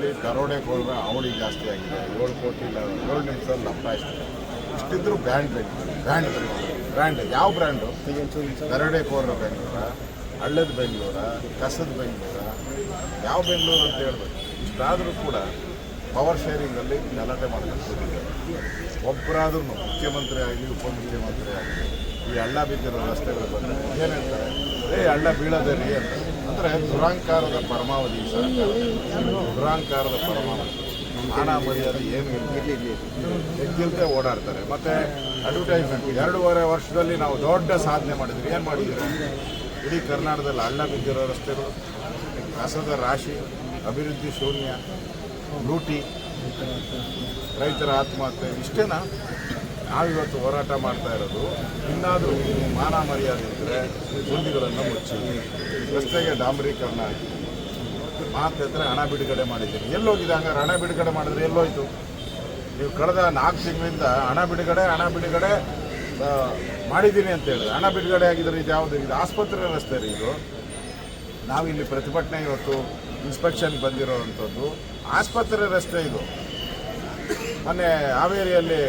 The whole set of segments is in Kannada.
ಇಲ್ಲಿ ದರೋಡೆಕೋರರ ಅವಳಿ ಜಾಸ್ತಿ ಆಗಿದೆ. ಏಳು ಕೋಟಿ ಇಲ್ಲ, ಏಳು ನಿಮಿಷದಲ್ಲಿ ಇಷ್ಟು ಇಷ್ಟಿದ್ರು ಬ್ರ್ಯಾಂಡ್ ಬೇಕು. ಬ್ರ್ಯಾಂಡ್ ಬ್ರ್ಯಾಂಡ್, ಯಾವ ಬ್ರ್ಯಾಂಡು? ದರೋಡೆಕೋರರ ಬೆಂಗಳೂರ, ಹಳ್ಳದ ಬೆಂಗಳೂರ, ಕಸದ ಬೆಂಗಳೂರ, ಯಾವ ಬೆಂಗಳೂರು ಅಂತ ಹೇಳ್ಬೇಕು. ಇಷ್ಟಾದರೂ ಕೂಡ ಪವರ್ ಶೇರಿಂಗಲ್ಲಿ ಗಲಾಟೆ ಕೂತಿದ್ದಾರೆ ಒಬ್ಬರಾದ್ರೂ ಮುಖ್ಯಮಂತ್ರಿ ಆಗಲಿ, ಉಪಮುಖ್ಯಮಂತ್ರಿ ಆಗಲಿ, ಈ ಹಳ್ಳ ಬಿದ್ದಿರೋ ರಸ್ತೆಗಳು ಬಂದರೆ ಏನು ಹೇಳ್ತಾರೆ? ಏ ಅಣ್ಣ ಬೀಳೋದೇ ರೀ ಅಂತ. ಅಂದರೆ ದುರಾಂಕಾರದ ಪರಮಾವಧಿ ಸರ್ಕಾರ ದುರಾಂಕಾರದ ಪರಮಾವಧಿ. ಹಣ ಮರ್ಯಾದೆ ಏನು ಎದ್ದಿಲ್ದೆ ಓಡಾಡ್ತಾರೆ. ಮತ್ತೆ ಅಡ್ವರ್ಟೈಸ್ಮೆಂಟ್ ಎರಡೂವರೆ ವರ್ಷದಲ್ಲಿ ನಾವು ದೊಡ್ಡ ಸಾಧನೆ ಮಾಡಿದ್ವಿ ಏನು ಮಾಡಿದ್ದೀರಿ? ಇಡೀ ಕರ್ನಾಟಕದಲ್ಲಿ ಹಳ್ಳ ಬಿದ್ದಿರೋ ರಸ್ತೆಗಳು ಕಸದ ರಾಶಿ ಅಭಿವೃದ್ಧಿ ಶೂನ್ಯ ಲೂಟಿ ರೈತರ ಆತ್ಮಹತ್ಯೆ ಇಷ್ಟೇನಾ? ನಾವಿವತ್ತು ಹೋರಾಟ ಮಾಡ್ತಾ ಇರೋದು, ಇನ್ನಾದರೂ ಮಾನ ಮರ್ಯಾದೆ ಇದ್ದರೆ ಗುಂಡಿಗಳನ್ನು ಮುಚ್ಚಿ, ರಸ್ತೆಗೆ ಡಾಂಬರೀಕರಣ ಹಾಕಿ ಮಾತಿದ್ರೆ ಹಣ ಬಿಡುಗಡೆ ಮಾಡಿದ್ದೀರಿ. ಎಲ್ಲೋಗಿದೆ ಹಂಗಾರೆ? ಹಣ ಬಿಡುಗಡೆ ಮಾಡಿದ್ರೆ ಎಲ್ಲೋಯ್ತು? ನೀವು ಕಳೆದ ನಾಲ್ಕು ತಿಂಗಳಿಂದ ಹಣ ಬಿಡುಗಡೆ ಹಣ ಬಿಡುಗಡೆ ಮಾಡಿದ್ದೀನಿ ಅಂತ ಹೇಳಿದ್ರೆ, ಹಣ ಬಿಡುಗಡೆ ಆಗಿದ್ರೆ ಇದು ಯಾವುದು? ಇದು ಆಸ್ಪತ್ರೆ ರಸ್ತೆ ರೀ ಇದು. ನಾವಿಲ್ಲಿ ಪ್ರತಿಭಟನೆ ಇವತ್ತು ಇನ್ಸ್ಪೆಕ್ಷನ್ ಬಂದಿರೋವಂಥದ್ದು. ಆಸ್ಪತ್ರೆ ರಸ್ತೆ ಇದು. ಮೊನ್ನೆ ಹಾವೇರಿಯಲ್ಲಿ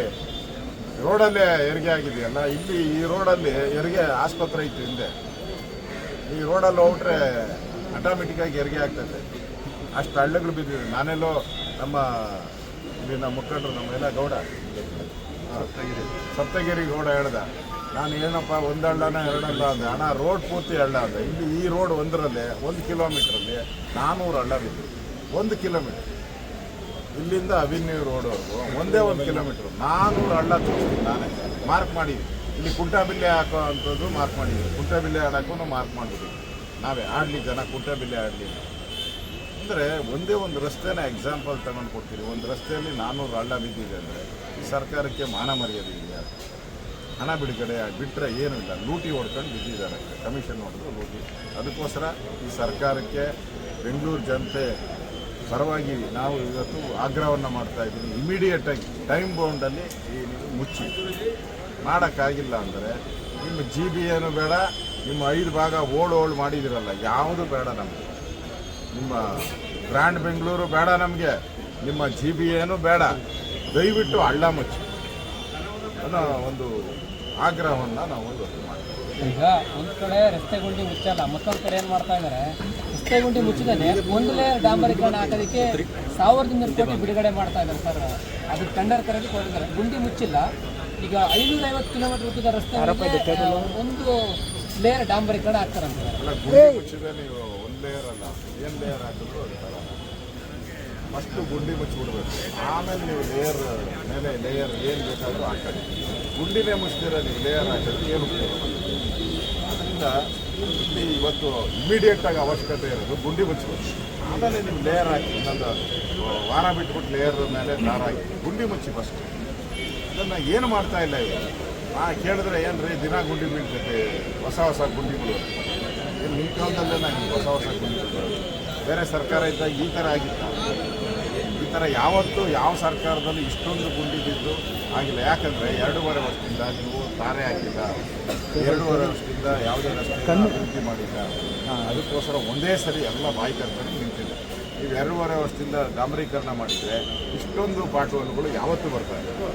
ರೋಡಲ್ಲೇ ಹೆರಿಗೆ ಆಗಿದೆಯಲ್ಲ ಇಲ್ಲಿ ಈ ರೋಡಲ್ಲಿ ಹೆರಿಗೆ ಆಸ್ಪತ್ರೆ ಇತ್ತು ಹಿಂದೆ. ಈ ರೋಡಲ್ಲಿ ಹೋಗ್ಬಿಟ್ರೆ ಆಟೋಮೆಟಿಕ್ಕಾಗಿ ಹೆರಿಗೆ ಆಗ್ತದೆ. ಅಷ್ಟು ಹಳ್ಳಗಳು ಬಿದ್ದಿದೆ. ನಾನೆಲ್ಲೋ ನಮ್ಮ ಇಲ್ಲಿನ ಮುಖಂಡರು, ನಮ್ಮ ಎಲ್ಲ ಗೌಡ. ಸಪ್ತಗಿರಿ. ಸಪ್ತಗಿರಿ ಗೌಡ ಹೇಳ್ದ, ನಾನು ಏನಪ್ಪ, ಒಂದು ಹಳ್ಳನ ಎರಡಲ್ಲ ಅಂದೆ. ಅಣ್ಣ ರೋಡ್ ಪೂರ್ತಿ ಹಳ್ಳ ಅಂದೆ. ಇಲ್ಲಿ ಈ ರೋಡ್ ಒಂದರಲ್ಲೇ, ಒಂದು ಕಿಲೋಮೀಟ್ರಲ್ಲಿ ನಾನ್ನೂರು ಹಳ್ಳ ಬಿದ್ದು ಒಂದು ಕಿಲೋಮೀಟ್ರ್ ಇಲ್ಲಿಂದ ಅವಿನ್ಯೂ ರೋಡ್ವರೆಗೂ ಒಂದೇ ಒಂದು ಕಿಲೋಮೀಟ್ರ್ ನಾನ್ನೂರು ಹಳ್ಳ ತೋರಿಸ್ತೀನಿ ನಾನೇ. ಮಾರ್ಕ್ ಮಾಡಿದ್ದೀನಿ. ಇಲ್ಲಿ ಕುಂಟಾಬಿಲ್ಲೆ ಹಾಕೋ ಅಂಥದ್ದು ಮಾರ್ಕ್ ಮಾಡಿದ್ದೀನಿ. ಕುಂಟಾಬಿಲ್ಲೆ ಆಡೋಕ್ಕೂ ಮಾರ್ಕ್ ಮಾಡಿದ್ವಿ ನಾವೇ ಆಡಲಿ ಜನ ಕುಂಟಾಬಿಲ್ಲೆ ಆಡಲಿ ಅಂದರೆ ಒಂದೇ ಒಂದು ರಸ್ತೆನ ಎಕ್ಸಾಂಪಲ್ ತಗೊಂಡು ಕೊಡ್ತೀವಿ ಒಂದು ರಸ್ತೆಯಲ್ಲಿ ನಾನ್ನೂರು ಹಳ್ಳ ಬಿದ್ದಿದೆ ಅಂದರೆ ಈ ಸರ್ಕಾರಕ್ಕೆ ಮಾನ ಮರ್ಯಾದೆ ಇದೆಯಾ? ಹಣ ಬಿಡುಗಡೆ ಬಿಟ್ಟರೆ ಏನೂ ಇಲ್ಲ. ಲೂಟಿ ಹೊಡ್ಕೊಂಡು ಬಿದ್ದಿದ್ದಾರೆ. ಕಮಿಷನ್ ಹೊಡೆದು ಲೂಟಿ. ಅದಕ್ಕೋಸ್ಕರ ಈ ಸರ್ಕಾರಕ್ಕೆ ಬೆಂಗಳೂರು ಜನತೆ ಪರವಾಗಿ ನಾವು ಇವತ್ತು ಆಗ್ರಹವನ್ನು ಮಾಡ್ತಾ ಇದ್ದೀವಿ ಇಮಿಡಿಯೇಟಾಗಿ ಟೈಮ್ ಬೌಂಡಲ್ಲಿ ಈ ನೀವು ಮುಚ್ಚಿ. ಮಾಡೋಕ್ಕಾಗಿಲ್ಲ ಅಂದರೆ ನಿಮ್ಮ ಜಿ ಬಿ ಏನು ಬೇಡ, ನಿಮ್ಮ ಐದು ಭಾಗ ಓಲ್ಡ್ ಓಲ್ಡ್ ಮಾಡಿದಿರಲ್ಲ, ಯಾವುದು ಬೇಡ ನಮಗೆ. ನಿಮ್ಮ ಬ್ರ್ಯಾಂಡ್ ಬೆಂಗಳೂರು ಬೇಡ ನಮಗೆ, ನಿಮ್ಮ ಜಿ ಬಿ ಏನು ಬೇಡ. ದಯವಿಟ್ಟು ಹಳ್ಳ ಮುಚ್ಚಿ. ಅನ್ನೋ ಒಂದು ಆಗ್ರಹವನ್ನು ನಾವು ಇವತ್ತು ಮಾಡ್ತೀವಿ. ಈಗ ಒಂದು ಕಡೆ ರಸ್ತೆ ಮುಚ್ಚಲ್ಲ, ಮತ್ತೊಂದು ಕಡೆ ಏನು ಮಾಡ್ತಾ ಇದಾರೆ? ರಸ್ತೆ ಗುಂಡಿ ಮುಚ್ಚಿದಾನೆ ಒಂದು ಲೇಯರ್ ಡಾಂಬರೀಕರಣ ಹಾಕೋದಕ್ಕೆ ಸಾವಿರದ ಇನ್ನೂರು ಕೋಟಿ ಬಿಡುಗಡೆ ಮಾಡ್ತಾ ಇದ್ದಾರೆ ಸರ್. ಅದು ಟೆಂಡರ್ ಕರೆದು ಕೊಟ್ಟಿದ್ದಾರೆ. ಗುಂಡಿ ಮುಚ್ಚಿಲ್ಲ. ಈಗ ಐನೂರ ಐವತ್ತು ಕಿಲೋಮೀಟರ್ ಉದ್ದದ ರಸ್ತೆ ಒಂದು ಲೇಯರ್ ಡಾಂಬರೀಕರಣ ಆಗ್ತಾರಂತೆ ಅಲ್ಲ ಗುಂಡಿ ಮುಚ್ಚಿದ್ರೆ ನೀವು ಒಂದು ಲೇಯರ್ ಅಲ್ಲ ಏನು ಲೇಯರ್ ಹಾಕಿದ್ರು ಅದು ಥರ ಫಸ್ಟು ಗುಂಡಿ ಮುಚ್ಚಿಬಿಡ್ಬೇಕು. ಆಮೇಲೆ ನೀವು ಲೇಯರ್ ಮೇಲೆ ಲೇಯರ್ ಏನು ಬೇಕಾದರೂ ಹಾಕಿ. ಗುಂಡಿನೇ ಮುಚ್ಚಿದ್ರೆ ನೀವು ಲೇಯರ್ ಹಾಕಿದ್ರೆ ಏನು ಉಪಯೋಗ? ಅದರಿಂದ ಇಲ್ಲಿ ಇವತ್ತು ಇಮಿಡಿಯೇಟಾಗಿ ಅವಶ್ಯಕತೆ ಇರೋದು ಗುಂಡಿ ಮುಚ್ಚಬೇಕು ಆಮೇಲೆ ನೀವು ಲೇಯರ್ ಹಾಕಿ, ಇನ್ನೊಂದು ವಾರ ಬಿಟ್ಬಿಟ್ಟು ಲೇಯರ್ ಮೇಲೆ ದಾರ ಹಾಕಿ, ಗುಂಡಿ ಮುಚ್ಚಿ ಫಸ್ಟ್ ಅದನ್ನು ಏನು ಮಾಡ್ತಾ ಇಲ್ಲ ಇವರು? ಆ ಕೇಳಿದ್ರೆ ಏನು ರೀ ದಿನ ಗುಂಡಿ ಬೀಳ್ತೈತೆ ಹೊಸ ಹೊಸ ಗುಂಡಿಗಳು. ಈ ಕಾಲದಲ್ಲೇ ನಾನು ಹೊಸ ಹೊಸ ಗುಂಡಿಗಳು? ಬೇರೆ ಸರ್ಕಾರ ಇದ್ದಾಗ ಈ ಥರ ಆಗಿತ್ತ? ಥರ ಯಾವತ್ತೂ ಯಾವ ಸರ್ಕಾರದಲ್ಲಿ ಇಷ್ಟೊಂದು ಗುಂಡಿ ಬಿದ್ದು ಆಗಿಲ್ಲ. ಯಾಕಂದರೆ ಎರಡೂವರೆ ವರ್ಷದಿಂದ ನೀವು ತಾರೆ ಆಗಿಲ್ಲ. ಎರಡೂವರೆ ವರ್ಷದಿಂದ ಯಾವುದೇ ರಸ್ತೆ ಅಭಿವೃದ್ಧಿ ಮಾಡಿಲ್ಲ. ಅದಕ್ಕೋಸ್ಕರ ಒಂದೇ ಸರಿ ಎಲ್ಲ ಬಾಯಿ ಕರ್ಕೊಂಡು ನಿಂತಿದೆ. ನೀವು ಎರಡೂವರೆ ವರ್ಷದಿಂದ ಡಾಂಬರೀಕರಣ ಮಾಡಿದರೆ ಇಷ್ಟೊಂದು ಪಾಟುವನ್ನುಗಳು ಯಾವತ್ತೂ ಬರ್ತಾ ಇಲ್ಲ.